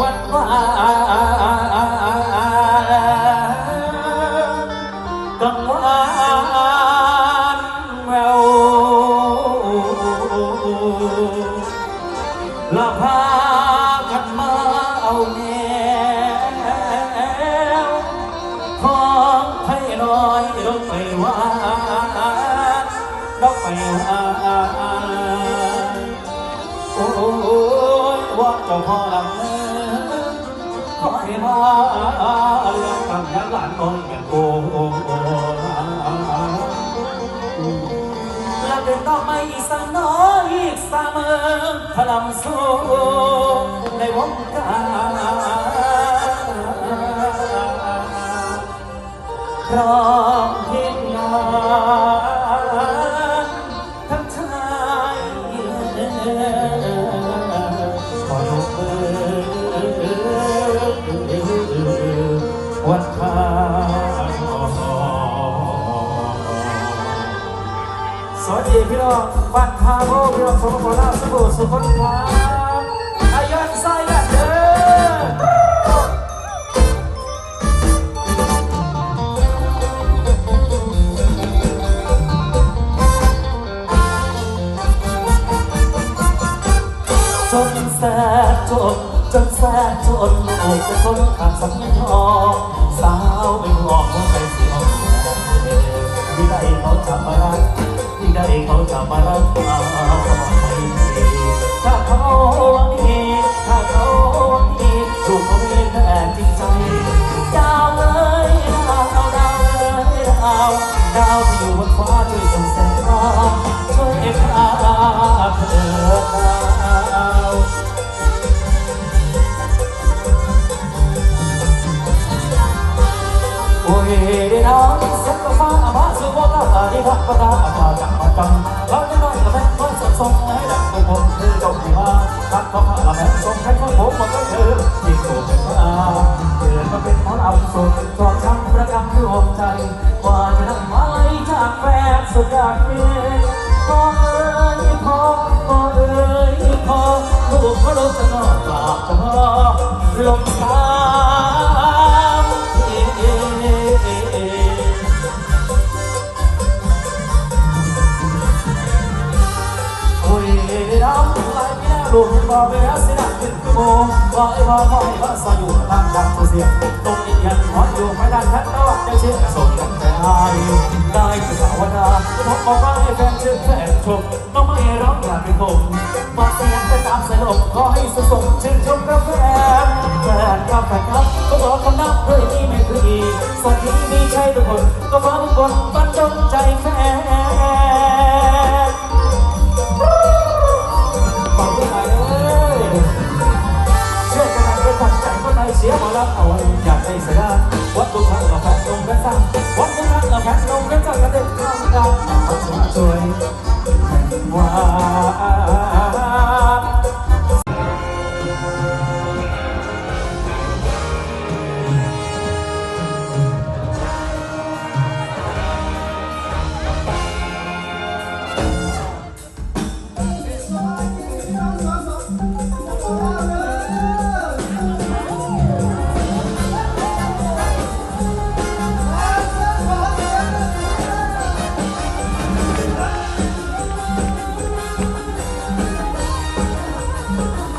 วันวานกังวานแววละพานมาเอาแนวของไทยน้อยดอกไม้วานดอกไม้หว พ่อลัเขอให้น้องเลี้ยงตั้งยันหลานนองเลี้ยงโอ้โอ้และเดินต่อไปอีกสักน้อยอีกสามเมืออพลังสู้ในวงการ บ้านพาโบพี่น้องสมบูรณ์สมบู่สุขนครับอายันไส้กันเด้อจนแสบจนจนแสบจนโอ้จะคนขาดสัญญาส เขาจะมารักมา ตาดิพักปะตาอาภาจังมาจังเราจะน้อยกับแม่คนสับสนให้ดังของผมคือเจ้าที่มาทักเขาพาละแม่สมให้ของผมมาก็เธอที่โกเป็นอาเกิดมาเป็นหมอลำสุดชอบช้ำประกำดวงใจกว่าจะนั่งไม้จากแฟนสุดยอดเพียงพอเอ้ยพอพอเอ้ยพอลูกเขาลงจะนอนกราบจะพอลงตา แล้วลูกยังบอกไปแล้วสินะเป็นชั่วโมงว่าไอ้พ่อพ่อไอ้พ่อสอนอยู่ทางดังเสียงตรงนี้ยังหอนอยู่ไม่ได้ทันแล้วจะเชื่อส่งกันแต่ไปได้ที่ภาวนาผมบอกว่าให้แฟนชื่อแฟนชมต้องไม่ร้องอย่าเป็นผมมาเสียงไปตามสลบขอให้สุขสมชื่นชมกาแฟแฟนกับแฟนครับก็บอกคำนับด้วยนี่ไม่คืออีสักทีมีใช่ทุกคนก็ฟังบนบันดลใจแฟน ครั้งเรา Oh.